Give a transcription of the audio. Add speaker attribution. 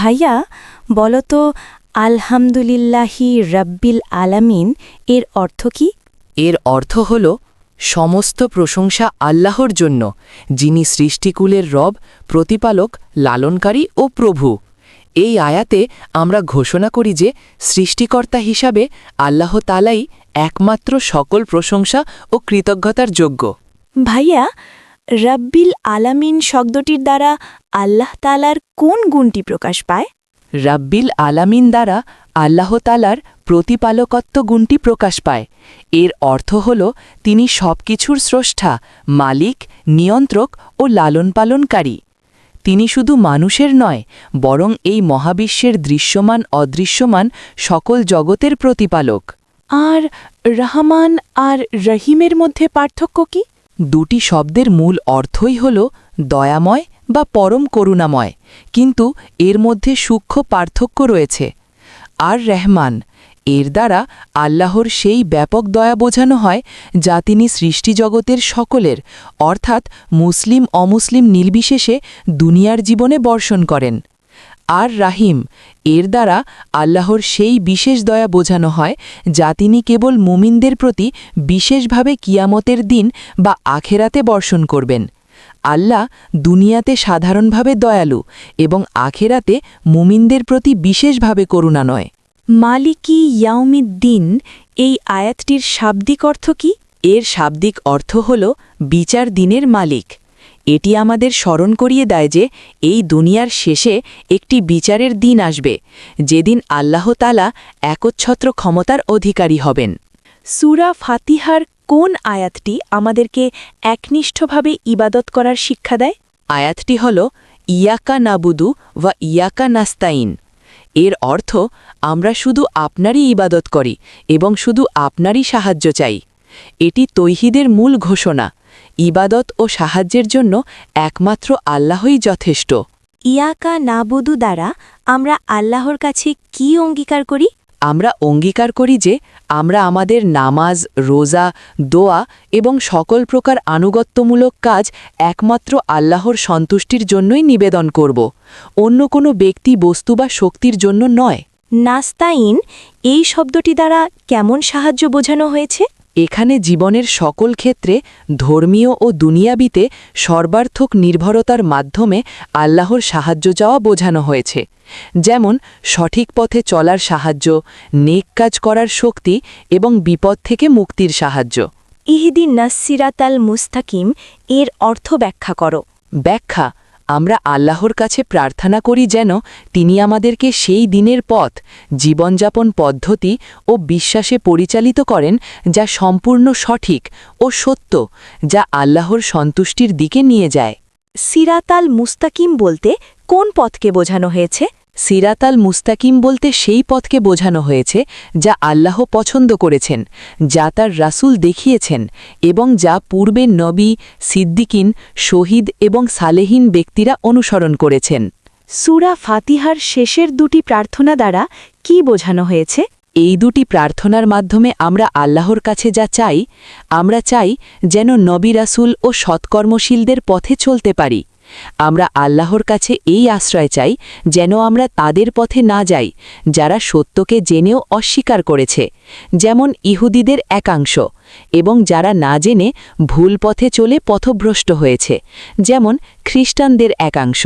Speaker 1: ভাইয়া বলতো আলহামদুলিল্লাহি রাব্বিল আলামিন এর অর্থ কি?
Speaker 2: এর অর্থ হল সমস্ত প্রশংসা আল্লাহর জন্য যিনি সৃষ্টিকুলের রব প্রতিপালক লালনকারী ও প্রভু। এই আয়াতে আমরা ঘোষণা করি যে সৃষ্টিকর্তা হিসাবে আল্লাহ তালাই একমাত্র সকল প্রশংসা ও কৃতজ্ঞতার যোগ্য।
Speaker 1: ভাইয়া রাব্বিল আলামিন শব্দটির দ্বারা আল্লাহ তালার কোন গুণটি প্রকাশ পায়?
Speaker 2: রাব্বিল আলামিন দ্বারা আল্লাহ তালার প্রতিপালকত্ব গুণটি প্রকাশ পায়। এর অর্থ হল তিনি সবকিছুর স্রষ্টা মালিক নিয়ন্ত্রক ও লালন পালনকারী তিনি শুধু মানুষের নয় বরং এই মহাবিশ্বের দৃশ্যমান অদৃশ্যমান সকল জগতের প্রতিপালক।
Speaker 1: আর রহমান আর রহিমের মধ্যে পার্থক্য কি?
Speaker 2: দুটি শব্দের মূল অর্থই হল দয়াময় বা পরম করুণাময়, কিন্তু এর মধ্যে সূক্ষ্ম পার্থক্য রয়েছে। আর রহমান, এর দ্বারা আল্লাহর সেই ব্যাপক দয়া বোঝানো হয়, যা তিনি সৃষ্টিজগতের সকলের, অর্থাৎ মুসলিম অমুসলিম নির্বিশেষে দুনিয়ার জীবনে বর্ষণ করেন। আর রাহিম। এর দ্বারা আল্লাহর সেই বিশেষ দয়া বোঝানো হয় যা তিনি কেবল মুমিনদের প্রতি বিশেষভাবে কিয়ামতের দিন বা আখেরাতে বর্ষণ করবেন। আল্লাহ দুনিয়াতে সাধারণভাবে দয়ালু এবং আখেরাতে মুমিনদের প্রতি বিশেষভাবে করুণা নয়।
Speaker 1: মালিকি ইয়াউমিদ্দিন এই আয়াতটির শাব্দিক অর্থ কি?
Speaker 2: এর শাব্দিক অর্থ হল বিচার দিনের মালিক। এটি আমাদের স্মরণ করিয়ে দেয় যে এই দুনিয়ার শেষে একটি বিচারের দিন আসবে, যেদিন আল্লাহ তালা একচ্ছত্র ক্ষমতার অধিকারী হবেন।
Speaker 1: সুরা ফাতিহার কোন আয়াতটি আমাদেরকে একনিষ্ঠভাবে ইবাদত করার শিক্ষা দেয়?
Speaker 2: আয়াতটি হল, ইয়াকা নাবুদু বা ইয়াকা নাস্তাইন এর অর্থ, আমরা শুধু আপনারই ইবাদত করি এবং শুধু আপনারই সাহায্য চাই। এটি তৈহিদের মূল ঘোষণা। ইবাদত ও সাহায্যের জন্য একমাত্র আল্লাহই যথেষ্ট।
Speaker 1: ইয়াকা নাবুদু দ্বারা আমরা আল্লাহর কাছে কি অঙ্গীকার করি?
Speaker 2: আমরা অঙ্গীকার করি যে আমরা আমাদের নামাজ রোজা দোয়া এবং সকল প্রকার আনুগত্যমূলক কাজ একমাত্র আল্লাহর সন্তুষ্টির জন্যই নিবেদন করব। অন্য কোনো ব্যক্তি বস্তু বা শক্তির জন্য নয়।
Speaker 1: নাস্তাইন এই শব্দটি দ্বারা কেমন সাহায্য বোঝানো হয়েছে?
Speaker 2: এখানে জীবনের সকল ক্ষেত্রে ধর্মীয় ও দুনিয়াবিতে সর্বার্থক নির্ভরতার মাধ্যমে আল্লাহর সাহায্য চাওয়া বোঝানো হয়েছে। যেমন সঠিক পথে চলার সাহায্য নেক কাজ করার শক্তি এবং বিপদ থেকে মুক্তির সাহায্য।
Speaker 1: ইহিদিন নাসিরাতাল মুস্তাকিম এর অর্থ ব্যাখ্যা করো।
Speaker 2: ব্যাখ্যা আমরা আল্লাহর কাছে প্রার্থনা করি যেন তিনি আমাদেরকে সেই দিনের পথ, জীবনযাপন পদ্ধতি ও বিশ্বাসে পরিচালিত করেন যা সম্পূর্ণ সঠিক ও সত্য, যা আল্লাহর সন্তুষ্টির দিকে নিয়ে যায়।
Speaker 1: সিরাতাল মুস্তাকিম বলতে কোন পথকে বোঝানো হয়েছে?
Speaker 2: সিরাতাল মুস্তাকিম বলতে সেই পথকে বোঝানো হয়েছে যা আল্লাহ পছন্দ করেছেন যা তার রাসূল দেখিয়েছেন এবং যা পূর্বে নবী সিদ্দিকিন শহীদ এবং সালেহীন ব্যক্তিরা অনুসরণ করেছেন।
Speaker 1: সুরা ফাতিহার শেষের দুটি প্রার্থনা দ্বারা কি বোঝানো হয়েছে?
Speaker 2: এই দুটি প্রার্থনার মাধ্যমে আমরা আল্লাহর কাছে যা চাই আমরা চাই যেন নবী রাসূল ও সৎকর্মশীলদের পথে চলতে পারি। আমরা আল্লাহর কাছে এই আশ্রয় চাই যেন আমরা তাদের পথে না যাই, যারা সত্যকে জেনেও অস্বীকার করেছে, যেমন ইহুদিদের একাংশ, এবং যারা না জেনে ভুল পথে চলে পথভ্রষ্ট হয়েছে, যেমন খ্রিস্টানদের একাংশ।